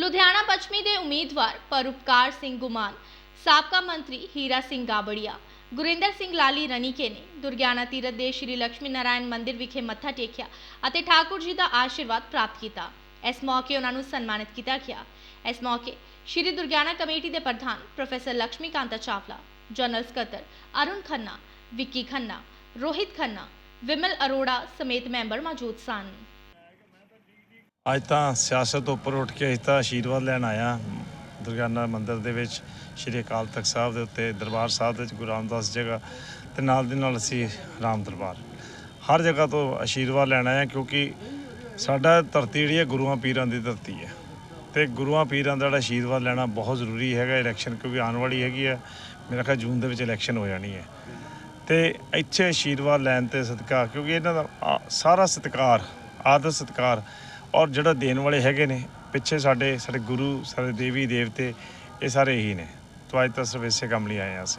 ਲੁਧਿਆਣਾ ਪੱਛਮੀ ਦੇ ਉਮੀਦਵਾਰ ਪਰਉਪਕਾਰ ਸਿੰਘ ਗੁਮਾਨ, ਸਾਬਕਾ ਮੰਤਰੀ ਹੀਰਾ ਸਿੰਘ ਗਾਬੜੀਆ, ਗੁਰਿੰਦਰ ਸਿੰਘ ਲਾਲੀ ਰਣੀਕੇ ਨੇ ਦੁਰਗਿਆਣਾ ਤੀਰਥ ਦੇ ਸ਼੍ਰੀ ਲక్ష్ਮੀ ਨਾਰਾਇਣ ਮੰਦਿਰ ਵਿਖੇ ਮੱਥਾ ਟੇਕਿਆ ਅਤੇ ਠਾਕੁਰ ਜੀ ਦਾ ਆਸ਼ੀਰਵਾਦ ਪ੍ਰਾਪਤ ਕੀਤਾ। ਇਸ ਮੌਕੇ ਉਹਨਾਂ ਨੂੰ ਸਨਮਾਨਿਤ ਕੀਤਾ ਗਿਆ। ਇਸ ਮੌਕੇ ਸ਼੍ਰੀ ਦੁਰਗਿਆਣਾ ਕਮੇਟੀ ਦੇ ਪ੍ਰਧਾਨ ਪ੍ਰੋਫੈਸਰ ਲక్ష్ਮੀ ਕਾਂਤਾ ਚਾਵਲਾ, ਜਨਰਲ ਸਕੱਤਰ ਅਰੁਣ ਖੰਨਾ, ਵਿੱਕੀ ਖੰਨਾ, ਰੋਹਿਤ ਖੰਨਾ, ਵਿਮਲ ਅਰੋੜਾ ਸਮੇਤ ਮੈਂਬਰ ਮੌਜੂਦ ਸਨ। ਅੱਜ ਤਾਂ ਸਿਆਸਤ ਤੋਂ ਉੱਪਰ ਉੱਠ ਕੇ ਅਸੀਂ ਤਾਂ ਆਸ਼ੀਰਵਾਦ ਲੈਣ ਆਇਆ ਦੁਰਗਿਆਨਾ ਮੰਦਿਰ ਦੇ ਵਿੱਚ, ਸ਼੍ਰੀ ਅਕਾਲ ਤਖਤ ਸਾਹਿਬ ਦੇ ਉੱਤੇ, ਦਰਬਾਰ ਸਾਹਿਬ ਦੇ ਵਿੱਚ, ਗੁਰੂ ਰਾਮਦਾਸ ਜਗ੍ਹਾ ਤੇ ਨਾਲ ਦੇ ਨਾਲ ਅਸੀਂ ਰਾਮ ਦਰਬਾਰ। ਹਰ ਜਗ੍ਹਾ ਤੋਂ ਆਸ਼ੀਰਵਾਦ ਲੈਣ ਆਏ ਹਾਂ ਕਿਉਂਕਿ ਸਾਡਾ ਧਰਤੀ ਜਿਹੜੀ ਹੈ ਗੁਰੂਆਂ ਪੀਰਾਂ ਦੀ ਧਰਤੀ ਹੈ ਤੇ ਗੁਰੂਆਂ ਪੀਰਾਂ ਦਾ ਜਿਹੜਾ ਆਸ਼ੀਰਵਾਦ ਲੈਣਾ ਬਹੁਤ ਜ਼ਰੂਰੀ ਹੈਗਾ ਇਲੈਕਸ਼ਨ ਕਿਉਂਕਿ ਆਉਣ ਵਾਲੀ ਹੈਗੀ ਹੈ, ਮੇਰਾ ਖਿਆਲ ਜੂਨ ਦੇ ਵਿੱਚ ਇਲੈਕਸ਼ਨ ਹੋ ਜਾਣੀ ਹੈ। ਤੇ ਇੱਥੇ ਆਸ਼ੀਰਵਾਦ ਲੈਣ ਤੇ ਸਤਿਕਾਰ ਕਿਉਂਕਿ ਇਹਨਾਂ ਦਾ ਆ- ਸਾਰਾ ਸਤਿਕਾਰ, ਆਦਰ ਸਤਿਕਾਰ ਔਰ ਜਿਹੜਾ ਦੇਣ ਵਾਲੇ ਹੈਗੇ ਨੇ, ਪਿੱਛੇ ਸਾਡੇ ਸਾਡੇ ਗੁਰੂ, ਸਾਡੇ ਦੇਵੀ, ਦੇਵਤੇ, ਇਹ ਸਾਰੇ ਇਹੀ ਨੇ। ਤੋਂ ਅੱਜ ਤਾਂ ਸਿਰਫ ਇਸੇ ਕੰਮ ਲਈ ਆਏ ਹਾਂ ਅਸੀਂ।